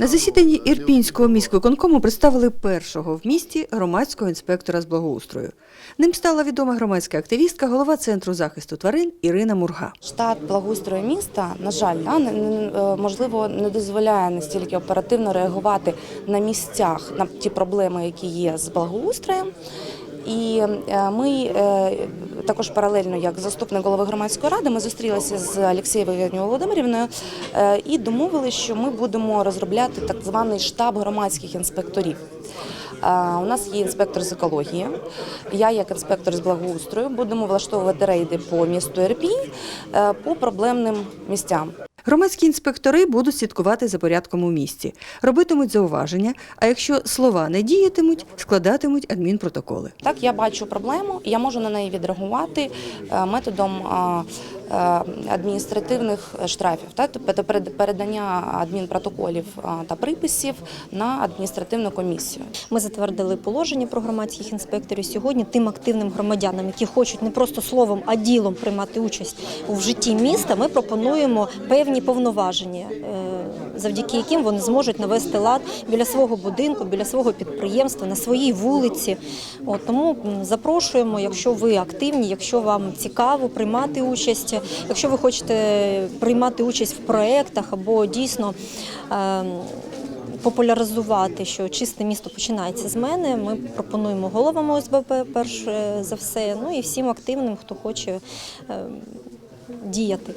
На засіданні Ірпінського міськвиконкому представили першого в місті громадського інспектора з благоустрою. Ним стала відома громадська активістка, голова центру захисту тварин Ірина Мурга. Штат благоустрою міста, на жаль, е, можливо, не дозволяє настільки оперативно реагувати на місцях на ті проблеми, які є з благоустроєм. І е, ми е, також паралельно, як заступник голови громадської ради, ми зустрілися з Олексією Євгенією Володимирівною е, і домовилися, що ми будемо розробляти так званий штаб громадських інспекторів. У нас є інспектор з екології. Я, як інспектор з благоустрою, будемо влаштовувати рейди по місту Ірпінь по проблемним місцям. Громадські інспектори будуть слідкувати за порядком у місті, робитимуть зауваження, а якщо слова не діятимуть, складатимуть адмінпротоколи. Так, я бачу проблему, я можу на неї відреагувати е, методом адміністративних штрафів, так, тобто перед- передання адмінпротоколів е, та приписів на адміністративну комісію. Ми затвердили положення про громадських інспекторів. Сьогодні тим активним громадянам, які хочуть не просто словом, а ділом приймати участь в житті міста, ми пропонуємо певні повноваження, е, завдяки яким вони зможуть навести лад біля свого будинку, біля свого підприємства, на своїй вулиці. Тому запрошуємо, якщо ви активні, якщо вам цікаво приймати участь, якщо ви хочете приймати участь в проєктах або дійсно. ем, популяризувати, що чисте місто починається з мене. Ми пропонуємо головам ОСББ перш за все, ну і всім активним, хто хоче е, діяти.